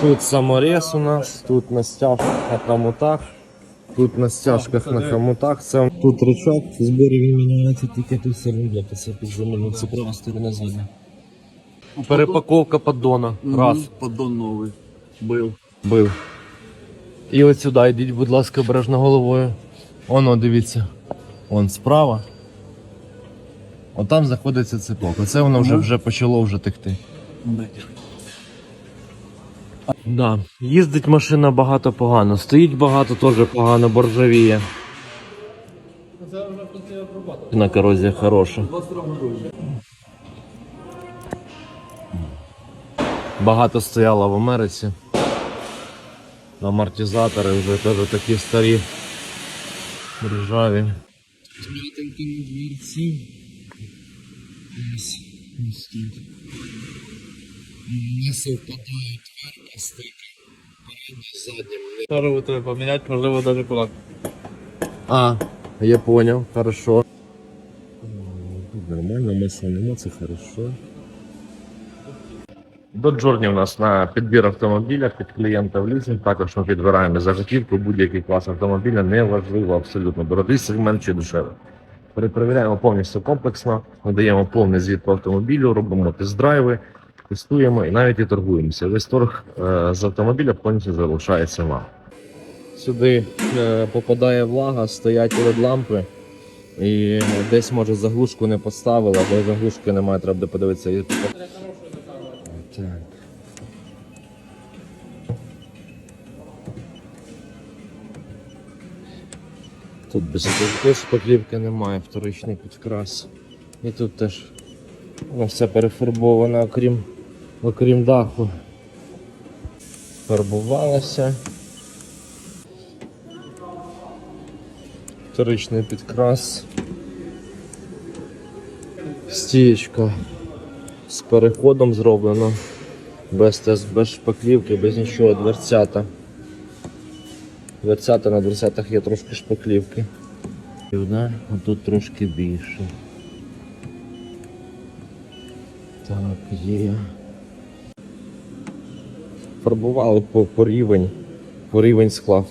Тут саморез у нас, тут на стяжках на хомутах, тут на стяжках на хомутах. Це тут рычаг, в зборі він міняється тільки тут сильно це підземельно, це права сторона задня. Перепаковка поддона. Раз. Поддон новий. Был. Бив. І от сюди йдіть, будь ласка, обережно головою. Оно, дивіться. Он справа. От там знаходиться цепок. Оце воно вже, вже почало вже текти. Да. Їздить машина багато погано. Стоїть багато теж погано, боржавіє. На корозія хороша. Багато стояло в Америці. Амортизатори вже теж такі старі. Ржаві. Двірці. Ось, ось тут. Не совпадають верхні стики. Передні задні. Можливо тебе поміняти, можливо, навіть кулак. А, я понял, хорошо. Тут нормально, масла нема, це хорошо. До Джорні у нас на підбір автомобіля під клієнта в лізинг. Також ми підбираємо заготівку будь-який клас автомобіля, неважливо абсолютно дорогий сегмент чи дешевий. Перепровіряємо повністю комплексно, надаємо повний звіт по автомобілю, робимо тест-драйви, тестуємо і навіть і торгуємося. Весь торг е, з автомобіля повністю залишається вам. Сюди е, попадає влага, стоять перед лампи. І десь може заглушку не поставили, або заглушки немає, треба буде подивитися. Так. Тут без, шпаклівки немає, вторичний підкрас. І тут теж ну, все перефарбовано, окрім, окрім даху. Фарбувалося. Вторичний підкрас. Стієчка з переходом зроблено. Без, тест- без шпаклівки, без нічого, дверцята. Дверцята на дверцятах є трошки шпаклівки. Да? А тут трошки більше. Так, є. Фарбували по, по рівень. По рівень скла